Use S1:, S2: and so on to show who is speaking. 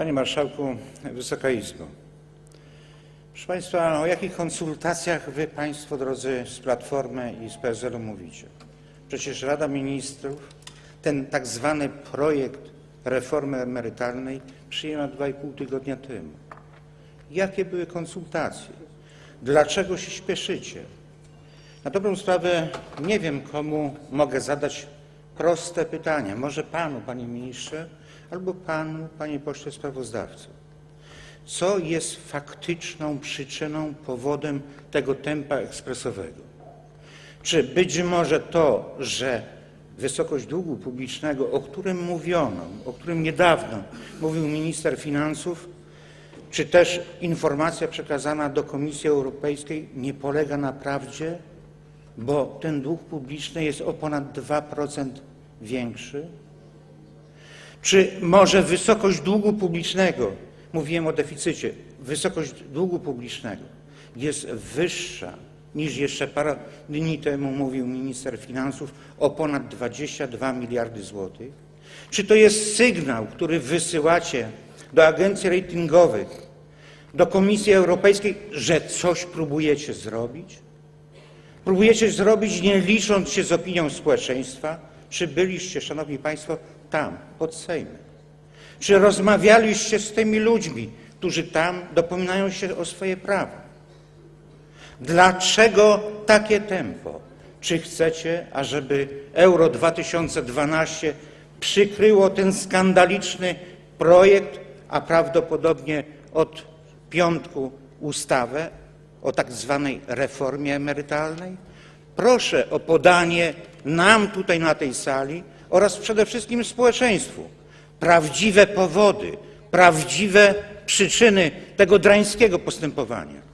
S1: Panie Marszałku, Wysoka Izbo. Proszę Państwa, o jakich konsultacjach Wy Państwo, drodzy z Platformy i z PSL-u mówicie? Przecież Rada Ministrów ten tak zwany projekt reformy emerytalnej przyjęła dwa i pół tygodnia temu. Jakie były konsultacje? Dlaczego się śpieszycie? Na dobrą sprawę nie wiem, komu mogę zadać proste pytanie. Może panu, panie ministrze, albo panu, panie pośle sprawozdawco. Co jest faktyczną przyczyną, powodem tego tempa ekspresowego? Czy być może to, że wysokość długu publicznego, o którym mówiono, o którym niedawno mówił minister finansów, czy też informacja przekazana do Komisji Europejskiej nie polega na prawdzie, bo ten dług publiczny jest o ponad 2% większy? Czy może wysokość długu publicznego, mówiłem o deficycie, wysokość długu publicznego jest wyższa niż jeszcze parę dni temu mówił minister finansów o ponad 22 miliardy złotych? Czy to jest sygnał, który wysyłacie do agencji ratingowych, do Komisji Europejskiej, że coś próbujecie zrobić? Próbujecie zrobić, nie licząc się z opinią społeczeństwa? Czy byliście, Szanowni Państwo, tam, pod Sejmem? Czy rozmawialiście z tymi ludźmi, którzy tam dopominają się o swoje prawa? Dlaczego takie tempo? Czy chcecie, ażeby Euro 2012 przykryło ten skandaliczny projekt, a prawdopodobnie od piątku ustawę o tak zwanej reformie emerytalnej? Proszę o podanie nam tutaj na tej sali oraz przede wszystkim społeczeństwu prawdziwe powody, prawdziwe przyczyny tego drańskiego postępowania.